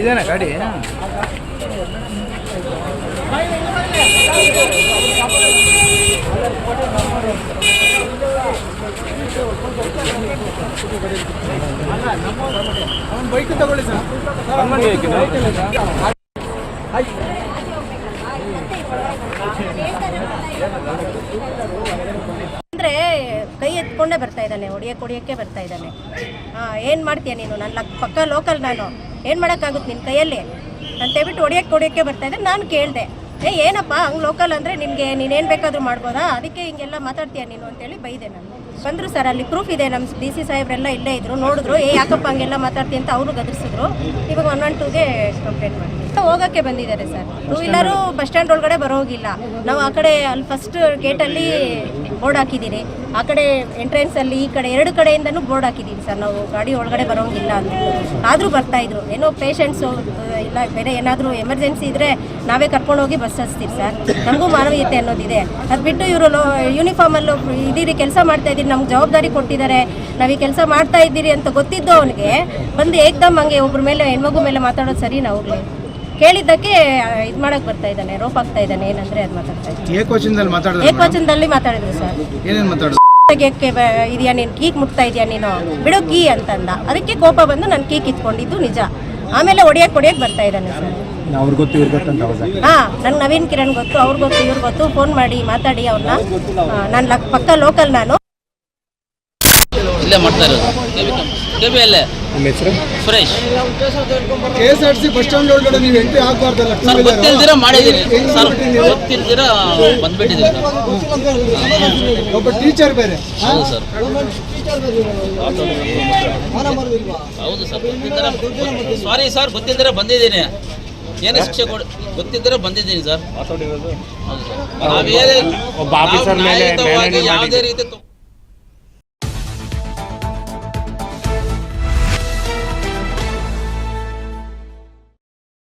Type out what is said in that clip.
ಇದೇನಾ ಗಾಡಿ? ಬೈಕ್ ತಗೊಳ್ಳಿ ಸರ್ ಅಂದ್ರೆ ಕೈ ಎತ್ಕೊಂಡೇ ಬರ್ತಾ ಇದ್ದಾನೆ ಹೊಡಿಯಕ್ಕೆ ಹೊಡಿಯಕ್ಕೆ ಬರ್ತಾ ಇದ್ದಾನೆ. ಹಾಂ ಏನು ಮಾಡ್ತೀಯ ನೀನು? ನನ್ನ ಪಕ್ಕ ಲೋಕಲ್ ನಾನು. ಏನು ಮಾಡೋಕ್ಕಾಗುತ್ತೆ ನಿನ್ನ ಕೈಯಲ್ಲಿ? ಅಂತ ಹೇಳ್ಬಿಟ್ಟು ಹೊಡಿಯಕ್ಕೆ ಹೊಡಿಯಕ್ಕೆ ಬರ್ತಾ ಇದ್ರೆ ನಾನು ಕೇಳಿದೆ. ಏ, ಏನಪ್ಪ, ಹಂಗ್ ಲೋಕಲ್ ಅಂದರೆ ನಿಮಗೆ ನೀನೇನು ಬೇಕಾದರೂ ಮಾಡ್ಬೋದಾ? ಅದಕ್ಕೆ ಹಿಂಗೆಲ್ಲ ಮಾತಾಡ್ತೀಯ ನೀನು ಅಂತೇಳಿ ಬೈದೆ ನಾನು. ಬಂದರು ಸರ್, ಅಲ್ಲಿ ಪ್ರೂಫ್ ಇದೆ ನಮ್ಮ ಡಿ ಸಿ ಸಾಹೇಬ್ರೆಲ್ಲ ಇಲ್ಲೇ ಇದ್ರು, ನೋಡಿದ್ರು, ಏ, ಯಾಕಪ್ಪ ಹಂಗೆಲ್ಲ ಮಾತಾಡ್ತೀಯ ಅಂತ ಅವರು ಗದರಿಸಿದ್ರು. ಇವಾಗ ಒನ್ ಒನ್ ಟೂಗೆ ಕಂಪ್ಲೇಂಟ್ ಮಾಡಿದ್ವಿ ಹೋಗೋಕ್ಕೆ ಬಂದಿದ್ದಾರೆ sir. Two wheeler bus stand ಒಳಗಡೆ ಬರೋಗಿಲ್ಲ. ನಾವು ಆ ಕಡೆ ಅಲ್ಲಿ ಫಸ್ಟ್ ಗೇಟಲ್ಲಿ ಬೋರ್ಡ್ ಹಾಕಿದ್ದೀರಿ. ಆ ಕಡೆ ಎಂಟ್ರೆನ್ಸಲ್ಲಿ ಈ ಕಡೆ ಎರಡು ಕಡೆಯಿಂದನೂ ಬೋರ್ಡ್ ಹಾಕಿದ್ದೀವಿ ಸರ್. ನಾವು ಗಾಡಿ ಒಳಗಡೆ ಬರೋಂಗಿಲ್ಲ ಅಂತ. ಆದರೂ ಬರ್ತಾ ಇದ್ರು. ಏನೋ ಪೇಷಂಟ್ಸು ಇಲ್ಲ ಬೇರೆ ಏನಾದರೂ ಎಮರ್ಜೆನ್ಸಿ ಇದ್ದರೆ ನಾವೇ ಕರ್ಕೊಂಡು ಹೋಗಿ ಬಸ್ ಹಚ್ತೀವಿ ಸರ್. ನಮಗೂ ಮಾನವೀಯತೆ ಅನ್ನೋದಿದೆ. ಅದು ಬಿಟ್ಟು ಇವರು ಯೂನಿಫಾರ್ಮಲ್ಲೂ ಇದ್ದೀರಿ ಕೆಲಸ ಮಾಡ್ತಾ ಇದ್ದೀರಿ. ನಮ್ಗೆ ಜವಾಬ್ದಾರಿ ಕೊಟ್ಟಿದ್ದಾರೆ. ನಾವು ಈ ಕೆಲಸ ಮಾಡ್ತಾ ಇದ್ದೀರಿ ಅಂತ ಗೊತ್ತಿದ್ದು ಅವನಿಗೆ ಬಂದು ಏಕ್ದಮ್ ಹಂಗೆ ಒಬ್ಬರ ಮೇಲೆ ಹೆಣ್ಮಗು ಮೇಲೆ ಮಾತಾಡೋದು ಸರಿ ನಾವು. ಕೇಳಿದ್ದಕ್ಕೆ ಇದು ಮಾಡಕ್ ಬರ್ತಾ ಇದ್ದಾನೆ ರೋಪ್ ಆಗ್ತಾ ಇದ್ದಾನೆ ಏನಂದ್ರೆ ಅದು ಮಾತಾಡ್ತಾ ಇದ್ದಾನೆ. ಏಕವಚನದಲ್ಲಿ ಮಾತಾಡಿದ್ರೆ ಏಕವಚನದಲ್ಲಿ ಮಾತಾಡಿದ್ರು ಸರ್. ಏನೇನು ಮಾತಾಡಿದ್ರು ತೆಗಿಯಕ್ಕೆ ಬ- ಇದೆಯಾ ನೀನು ಕೀಕ್ ಮುಟ್ತಾ ಇದೆಯಾ ನೀನು? ಬಿಡು ಕೀ ಅಂತಂದ. ಅದಕ್ಕೆ ಕೋಪ ಬಂದು ನಾನು ಕೀಕ್ ಇತ್ಕೊಂಡಿದ್ದು ನಿಜ. ಆಮೇಲೆ ಹೊಡಿಯಕ್ಕೆ ಹೊಡಿಯಕ್ಕೆ ಬರ್ತಾ ಇದ್ದಾನೆ ಸರ್. ಅವ್ರು ಗೊತ್ತು ಇವ್ರು ಗೊತ್ತಂತ ಹೌದಾ ಹಾ ನಂಗೆ ನವೀನ್ ಕಿರಣ್ ಗೊತ್ತು ಅವ್ರ ಗೊತ್ತು ಇವ್ರು ಗೊತ್ತು. ಫೋನ್ ಮಾಡಿ ಮಾತಾಡಿ ಅವ್ರನ್ನ ನಾನು ಲಕ್ ಪಕ್ಕ ಲೋಕಲ್ ನಾನು. ಇಲ್ಲೇ ಮಾಡ್ತಾ ಇರೋದು. ಕೆ ಬಿ ಅಲ್ಲೇ ನಿಮ್ಮ ಹೆಸರು? Suresh. K S R C bus stand ಒಳಗಡೆ ನೀವು ಎಂಟ್ರಿ ಸರ್ ಗೊತ್ತಿಲ್ದಿರ ಮಾಡಿದ್ದೀನಿ ಸರ್ ಗೊತ್ತಿಲ್ದಿರ ಬಂದ್ಬಿಟ್ಟಿದ್ದೀನಿ ಸರ್. ಒಬ್ಬ ಟೀಚರ್ ಬೇರೆ. ಹೌದು ಸರ್. ಹೌದು ಸರ್ ಸಾರಿ ಸರ್ ಬಂದಿದ್ದೀನಿ. ಏನು ಶಿಕ್ಷೆ ಕೊಡ ಗೊತ್ತಿದ್ದರೆ ಬಂದಿದ್ದೀನಿ ಸರ್. ಹೌದು ಸರ್. ನಾವೇನೇ ಒಬ್ಬ ಆಫೀಸರ್ ಮೇಲೆ ನ್ಯಾಯಯುತವಾಗಿ ಮೇಲ್ಮನವಿ ಯಾವುದೇ ರೀತಿ